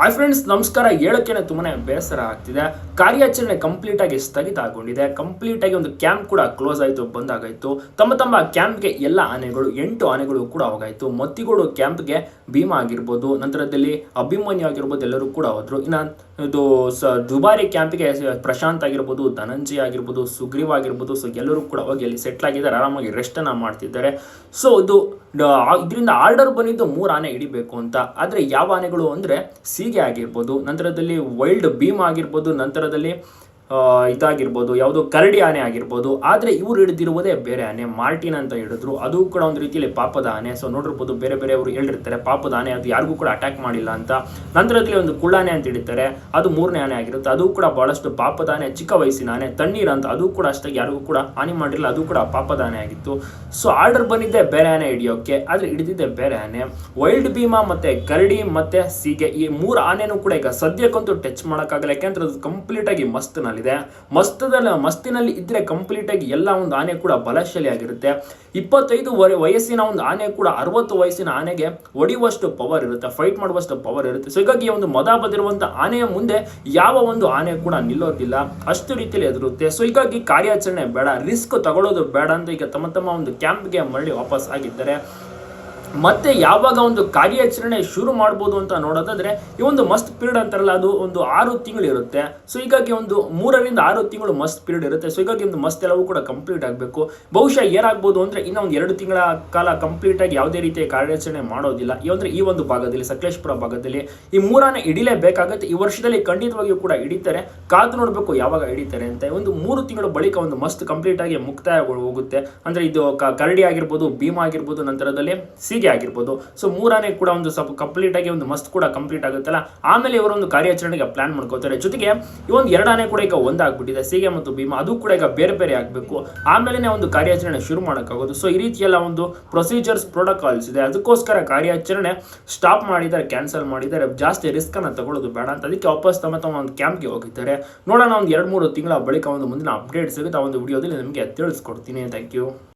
Hi friends ನಮಸ್ಕಾರ. ಹೇಳೋಕ್ಕೇನೆ ತುಂಬಾ ಬೇಸರ ಆಗ್ತಿದೆ. ಕಾರ್ಯಾಚರಣೆ ಕಂಪ್ಲೀಟ್ ಆಗಿ ಸ್ಥಗಿತ ಆಗೊಂಡಿದೆ ಕಂಪ್ಲೀಟ್ ಆಗಿ ಒಂದು ಕ್ಯಾಂಪ್ ಕೂಡ ಕ್ಲೋಸ್ ಆಯಿತು, ಬಂದಾಗಾಯಿತು. ತಮ್ಮ ತಮ್ಮ ಕ್ಯಾಂಪ್ಗೆ ಎಲ್ಲ ಆನೆಗಳು, ಎಂಟು ಆನೆಗಳು ಕೂಡ ಹೋಗಾಯ್ತು. ಮತ್ತಿಗೋಡು ಕ್ಯಾಂಪ್ಗೆ ಭೀಮಾ ಆಗಿರ್ಬೋದು, ನಂತರದಲ್ಲಿ ಅಭಿಮನ್ಯು ಆಗಿರ್ಬೋದು, ಎಲ್ಲರೂ ಕೂಡ ಹೋದ್ರು. ಇನ್ನು ಇದು ಸ, ದುಬಾರಿ ಕ್ಯಾಂಪ್ಗೆ ಪ್ರಶಾಂತ್ ಆಗಿರ್ಬೋದು, ಧನಂಜಯ ಆಗಿರ್ಬೋದು, ಸುಗ್ರೀವ್ ಆಗಿರ್ಬೋದು ಸೊ ಎಲ್ಲರೂ ಕೂಡ ಹೋಗಿ ಅಲ್ಲಿ ಸೆಟ್ಲ್ ಆಗಿದ್ದಾರೆ. ಆರಾಮಾಗಿ ರೆಸ್ಟನ್ನು ಮಾಡ್ತಿದ್ದಾರೆ. ಸೊ ಇದು ಇದರಿಂದ ಆರ್ಡರ್ ಬಂದಿದ್ದು ಮೂರು ಆನೆ ಹಿಡಿಬೇಕು ಅಂತ. ಆದರೆ ಯಾವ ಆನೆಗಳು ಅಂದರೆ ಸೀಗೆ ಆಗಿರ್ಬೋದು ನಂತರದಲ್ಲಿ ವೈಲ್ಡ್ ಭೀಮ್ ಆಗಿರ್ಬೋದು ನಂತರದಲ್ಲಿ ಇದಾಗಿರ್ಬೋದು, ಯಾವುದೋ ಕರಡಿ ಆನೆ ಆಗಿರ್ಬೋದು, ಆದರೆ ಇವರು ಹಿಡಿದಿರುವುದೇ ಬೇರೆ ಆನೆ. ಮಾರ್ಟಿನ್ ಅಂತ ಹೇಳಿದ್ರು ಅದು ಕೂಡ ಒಂದು ರೀತಿಯಲ್ಲಿ ಪಾಪದ ಆನೆ. ಸೊ ನೋಡಿರ್ಬೋದು ಬೇರೆ ಬೇರೆ ಅವರು ಹೇಳಿರ್ತಾರೆ, ಪಾಪದ ಆನೆ, ಅದು ಯಾರಿಗೂ ಕೂಡ ಅಟ್ಯಾಕ್ ಮಾಡಿಲ್ಲ ಅಂತ. ನಂತರದಲ್ಲಿ ಒಂದು ಕುಳ್ಳಾನೆ ಅಂತ ಹಿಡಿತಾರೆ, ಅದು ಮೂರನೇ ಆನೆ ಆಗಿರುತ್ತೆ. ಅದು ಕೂಡ ಬಹಳಷ್ಟು ಪಾಪದ ಆನೆ, ಚಿಕ್ಕ ವಯಸ್ಸಿನ ಆನೆ. ತಣ್ಣೀರ್ ಅಂತ, ಅದು ಕೂಡ ಅಷ್ಟಾಗಿ ಯಾರಿಗೂ ಕೂಡ ಹಾನಿ ಮಾಡಿರಲಿಲ್ಲ ಅದು ಕೂಡ ಪಾಪದ ಆನೆ ಆಗಿತ್ತು. ಸೊ ಆರ್ಡರ್ ಬಂದಿದ್ದೆ ಬೇರೆ ಆನೆ ಹಿಡಿಯೋಕ್ಕೆ, ಆದರೆ ಹಿಡಿದಿದ್ದೆ ಬೇರೆ ಆನೆ. ವೈಲ್ಡ್ ಭೀಮಾ ಮತ್ತೆ ಕರಡಿ ಮತ್ತೆ ಸೀಗೆ, ಈ ಮೂರು ಆನೆನೂ ಕೂಡ ಈಗ ಸದ್ಯಕ್ಕಂತೂ ಟಚ್ ಮಾಡೋಕ್ಕಾಗಲ್ಲ. ಯಾಕೆಂದ್ರೆ ಅದು ಕಂಪ್ಲೀಟ್ ಆಗಿ ಮಸ್ತ್ನಲ್ಲಿದೆ ಮಸ್ತದಲ್ಲಿ ಮಸ್ತಿನಲ್ಲಿ ಇದ್ದರೆ ಕಂಪ್ಲೀಟ್ ಆಗಿ ಎಲ್ಲ ಒಂದು ಆನೆ ಕೂಡ ಬಲಶಾಲಿ ಆಗಿರುತ್ತೆ ಇಪ್ಪತ್ತೈದು ವಯಸ್ಸಿನ ಒಂದು ಆನೆ ಕೂಡ ಅರವತ್ತು ವಯಸ್ಸಿನ ಆನೆಗೆ ಒಡೆಯುವಷ್ಟು ಪವರ್ ಇರುತ್ತೆ ಫೈಟ್ ಮಾಡುವಷ್ಟು ಪವರ್ ಇರುತ್ತೆ. ಸೊ ಹೀಗಾಗಿ ಒಂದು ಮದ ಬದಿರುವಂಥ ಆನೆಯ ಮುಂದೆ ಯಾವ ಒಂದು ಆನೆ ಕೂಡ ನಿಲ್ಲೋದಿಲ್ಲ. ಅಷ್ಟು ರೀತಿಯಲ್ಲಿ ಎದುರುತ್ತೆ ಸೊ ಹೀಗಾಗಿ ಕಾರ್ಯಾಚರಣೆ ಬೇಡ ರಿಸ್ಕ್ ತಗೊಳ್ಳೋದು ಬೇಡ ಅಂತ ಈಗ ತಮ್ಮ ತಮ್ಮ ಒಂದು ಕ್ಯಾಂಪ್ಗೆ ಮರಳಿ ವಾಪಸ್ ಆಗಿದ್ದಾರೆ. ಮತ್ತೆ ಯಾವಾಗ ಒಂದು ಕಾರ್ಯಾಚರಣೆ ಶುರು ಮಾಡ್ಬೋದು ಅಂತ ನೋಡೋದಾದ್ರೆ, ಈ ಒಂದು ಮಸ್ಟ್ ಪೀರಿಯಡ್ ಅಂತಾರಲ್ಲ, ಅದು ಒಂದು ಆರು ತಿಂಗಳು ಇರುತ್ತೆ. ಸೊ ಹೀಗಾಗಿ ಒಂದು ಮೂರರಿಂದ ಆರು ತಿಂಗಳು ಮಸ್ಟ್ ಪೀರಿಯಡ್ ಇರುತ್ತೆ. ಸೊ ಹೀಗಾಗಿ ಒಂದು ಮಸ್ಟ್ ಎಲ್ಲವೂ ಕೂಡ ಕಂಪ್ಲೀಟ್ ಆಗಬೇಕು. ಬಹುಶಃ ಏನಾಗ್ಬೋದು ಅಂದ್ರೆ, ಇನ್ನೂ ಒಂದು ಎರಡು ತಿಂಗಳ ಕಾಲ ಕಂಪ್ಲೀಟ್ ಆಗಿ ಯಾವುದೇ ರೀತಿಯ ಕಾರ್ಯಾಚರಣೆ ಮಾಡೋದಿಲ್ಲ. ಅಂದ್ರೆ ಈ ಒಂದು ಭಾಗದಲ್ಲಿ, ಸಕಲೇಶ್ಪುರ ಭಾಗದಲ್ಲಿ, ಈ ಮೂರನೇ ಹಿಡಿಲೇಬೇಕಾಗುತ್ತೆ. ಈ ವರ್ಷದಲ್ಲಿ ಖಂಡಿತವಾಗಿಯೂ ಕೂಡ ಹಿಡಿತಾರೆ. ಕಾದು ನೋಡಬೇಕು ಯಾವಾಗ ಹಿಡಿತಾರೆ ಅಂತ. ಒಂದು ಮೂರು ತಿಂಗಳು ಬಳಿಕ ಒಂದು ಮಸ್ಟ್ ಕಂಪ್ಲೀಟ್ ಆಗಿ ಮುಕ್ತಾಯ ಹೋಗುತ್ತೆ. ಅಂದ್ರೆ ಇದು ಕರಡಿ ಆಗಿರ್ಬೋದು, ಭೀಮಾ ಆಗಿರ್ಬೋದು ನಂತರದಲ್ಲಿ ಸೀಗೆ ಆಗಿರ್ಬೋದು. ಸೊ ಮೂರನೇ ಕೂಡ ಒಂದು ಸ್ವಲ್ಪ ಕಂಪ್ಲೀಟ್ ಆಗಿ ಒಂದು ಮಸ್ತ್ ಕೂಡ ಕಂಪ್ಲೀಟ್ ಆಗುತ್ತಲ್ಲ? ಆಮೇಲೆ ಇವರು ಒಂದು ಕಾರ್ಯಾಚರಣೆಗೆ ಪ್ಲಾನ್ ಮಾಡ್ಕೋತಾರೆ ಜೊತೆಗೆ ಈ ಒಂದು ಎರಡನೇ ಕೂಡ ಈಗ ಒಂದಾಗ್ಬಿಟ್ಟಿದೆ ಸಿಗೆ ಮತ್ತು ಭೀಮಾ, ಅದು ಕೂಡ ಈಗ ಬೇರೆ ಬೇರೆ ಆಗಬೇಕು. ಆಮೇಲೆ ಒಂದು ಕಾರ್ಯಾಚರಣೆ ಶುರು ಮಾಡೋಕ್ಕಾಗೋದು. ಸೊ ಈ ರೀತಿಯೆಲ್ಲ ಒಂದು ಪ್ರೊಸೀಜರ್ಸ್ ಪ್ರೋಟೋಕಾಲ್ಸ್ ಇದೆ. ಅದಕ್ಕೋಸ್ಕರ ಕಾರ್ಯಾಚರಣೆ ಸ್ಟಾಪ್ ಮಾಡಿದ್ದಾರೆ ಕ್ಯಾನ್ಸಲ್ ಮಾಡಿದ್ದಾರೆ. ಜಾಸ್ತಿ ರಿಸ್ಕ್ ಅನ್ನ ತಗೊಳ್ಳೋದು ಬೇಡ ಅಂತ. ಅದಕ್ಕೆ ವಾಪಸ್ ತಮ್ಮ ತಮ್ಮ ಒಂದು ಕ್ಯಾಂಪ್ಗೆ ಹೋಗಿದ್ದಾರೆ. ನೋಡೋಣ, ಒಂದು ಎರಡು ಮೂರು ತಿಂಗಳ ಬಳಿಕ ಒಂದು ಮುಂದಿನ ಅಪ್ಡೇಟ್ ಸಿಗುತ್ತೆ. ಆ ಒಂದು ವಿಡಿಯೋದಲ್ಲಿ ನಿಮಗೆ ತಿಳಿಸ್ಕೊಡ್ತೀನಿ. Thank you